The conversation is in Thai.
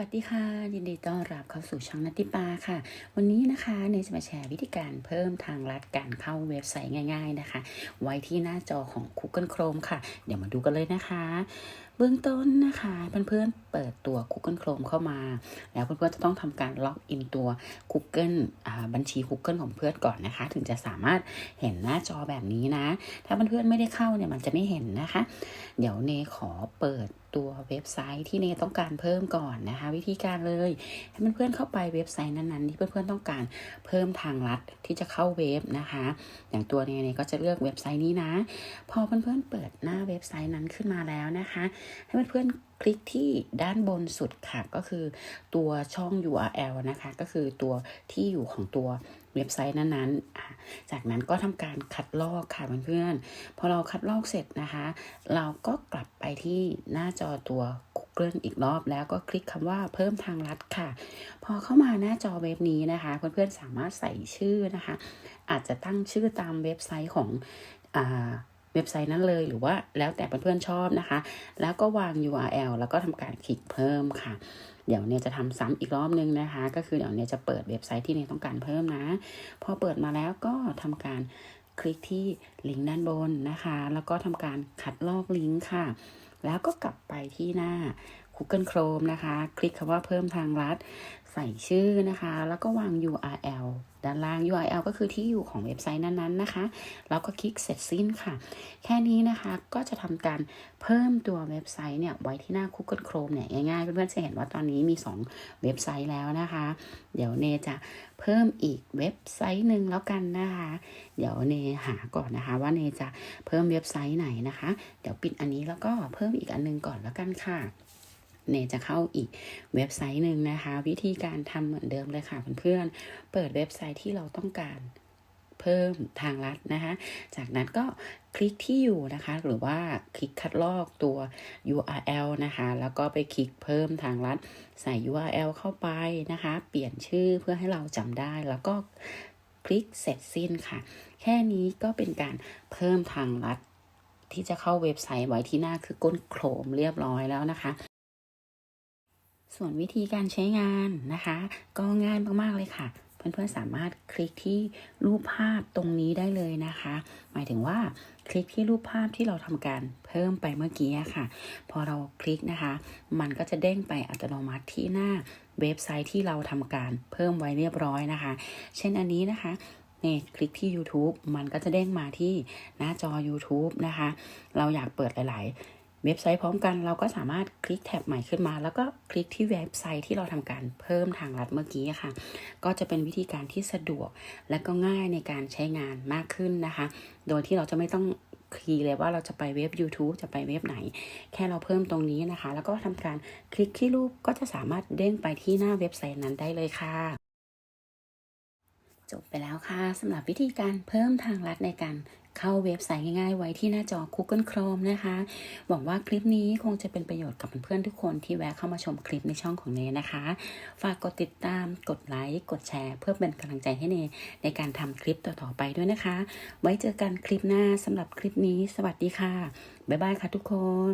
วัสดีค่ะ ยินดีต้อนรับเข้าสู่ช่องนัตติปาค่ะ วันนี้นะคะเนยจะมาแชร์วิธีการเพิ่มทางลัดการเข้าเว็บไซต์ง่าย ๆนะคะ ไว้ที่หน้าจอของ Google Chrome ค่ะ เดี๋ยวมาดูกันเลยนะคะ เบื้องต้นนะคะเพื่อนๆเปิดตัว Google Chrome เข้ามา แล้วเพื่อนๆจะต้องทำการล็อกอินตัว Google บัญชี Google ของเพื่อนก่อนนะคะ ถึงจะสามารถเห็นหน้าจอแบบนี้นะ ถ้าเพื่อนๆไม่ได้เข้าเนี่ยมันจะไม่เห็นนะคะ เดี๋ยวเนขอเปิด ตัวเว็บไซต์ที่เนต้องการเพิ่มก่อนนะคะ วิธีการเลยให้เพื่อนๆเข้าไปเว็บไซต์นั้นๆ ที่เพื่อนๆต้องการเพิ่มทางลัดที่จะเข้าเว็บนะคะ อย่างตัวเนเนก็จะเลือกเว็บไซต์นี้นะ พอเพื่อนๆเปิดหน้าเว็บไซต์นั้นขึ้นมาแล้วนะคะ ให้เพื่อนๆคลิกที่ด้านบนสุดค่ะก็คือตัวช่อง URL นะคะ ก็คือตัวที่อยู่ของตัว เว็บไซต์นั้นๆ จากนั้นก็ทำการคัดลอกค่ะเพื่อนๆ พอเราคัดลอกเสร็จนะคะ เราก็กลับไปที่หน้าจอตัว Google อีกรอบแล้วก็คลิกคำว่าเพิ่มทางลัดค่ะ พอเข้ามาหน้าจอเว็บนี้นะคะ เพื่อนๆสามารถใส่ชื่อนะคะ อาจจะตั้งชื่อตามเว็บไซต์ของอ่า เว็บไซต์นั้นเลยหรือว่าแล้วแต่เพื่อนๆชอบนะคะ แล้วก็วาง URL แล้วก็ทำการคลิกเพิ่มค่ะ เดี๋ยวเนี่ยจะทำซ้ำอีกรอบนึงนะคะ ก็คือเดี๋ยวเนี่ยจะเปิดเว็บไซต์ที่เนี่ยต้องการเพิ่มนะ พอเปิดมาแล้วก็ทำการคลิกที่ลิงก์ด้านบนนะคะ แล้วก็ทำการคัดลอกลิงก์ค่ะ แล้วก็กลับไปที่หน้า Google Chrome นะคะ คลิกคำว่าเพิ่มทางลัด ใส่ชื่อนะคะ แล้วก็วาง URL ด้านล่าง URL ก็คือที่อยู่ของเว็บไซต์นั้นๆนะคะ แล้วก็คลิกเสร็จสิ้นค่ะ แค่นี้นะคะก็จะทำการเพิ่มตัวเว็บไซต์เนี่ยไว้ที่หน้า Google Chrome เนี่ยง่ายๆเพื่อนๆจะเห็นว่าตอนนี้มี 2 เว็บไซต์แล้วนะคะ เดี๋ยวเนจะเพิ่มอีกเว็บไซต์หนึ่งแล้วกันนะคะ เดี๋ยวเนหาก่อนนะคะ ว่าเนจะเพิ่มเว็บไซต์ไหนนะคะ เดี๋ยวปิดอันนี้แล้วก็เพิ่มอีกอันนึงก่อนแล้วกันค่ะ เนจะเข้าอีกเว็บไซต์หนึ่งนะคะ วิธีการทำเหมือนเดิมเลยค่ะเพื่อนๆเปิดเว็บไซต์ที่เราต้องการเพิ่มทางลัดนะคะ จากนั้นก็คลิกที่อยู่นะคะ หรือว่าคลิกคัดลอกตัว URL นะคะ แล้วก็ไปคลิกเพิ่มทางลัดใส่ URL เข้าไปนะคะ เปลี่ยนชื่อเพื่อให้เราจำได้ แล้วก็คลิกเสร็จสิ้นค่ะ แค่นี้ก็เป็นการเพิ่มทางลัดที่จะเข้าเว็บไซต์ไว้ที่หน้าคือก้นโครมเรียบร้อยแล้วนะคะ ส่วนวิธีการใช้งานนะคะ ก็ง่ายมากๆเลยค่ะ เพื่อนๆสามารถคลิกที่รูปภาพตรงนี้ได้เลยนะคะ หมายถึงว่าคลิกที่รูปภาพที่เราทำการเพิ่มไปเมื่อกี้ค่ะ พอเราคลิกนะคะ มันก็จะเด้งไปอัตโนมัติที่หน้าเว็บไซต์ที่เราทำการเพิ่มไว้เรียบร้อยนะคะ เช่นอันนี้นะคะเนี่คลิกที่ YouTube มันก็จะเด้งมาที่หน้าจอ YouTube นะคะ เราอยากเปิดหลาย ๆ เว็บไซต์พร้อมกันเราก็สามารถคลิกแท็บใหม่ขึ้นมา แล้วก็คลิกที่เว็บไซต์ที่เราทำการเพิ่มทางลัดเมื่อกี้ค่ะ ก็จะเป็นวิธีการที่สะดวกและก็ง่ายในการใช้งานมากขึ้นนะคะ โดยที่เราจะไม่ต้องคีย์เลยว่าเราจะไปเว็บ YouTube จะไปเว็บไหน แค่เราเพิ่มตรงนี้นะคะ แล้วก็ทำการคลิกที่รูปก็จะสามารถเด้งไปที่หน้าเว็บไซต์นั้นได้เลยค่ะ จบไปแล้วค่ะสำหรับวิธีการเพิ่มทางลัดในการเข้าเว็บไซต์ง่ายๆ ไว้ที่หน้าจอ Google Chrome นะคะ หวังว่าคลิปนี้คงจะเป็นประโยชน์กับเพื่อนๆทุกคนที่แวะเข้ามาชมคลิปในช่องของเนนะคะ ฝากกดติดตาม กดไลค์ กดแชร์ เพื่อเป็นกำลังใจให้เนในการทำคลิปต่อๆไปด้วยนะคะ ไว้เจอกันคลิปหน้าสำหรับคลิปนี้ สวัสดีค่ะ บ๊ายบายค่ะทุกคน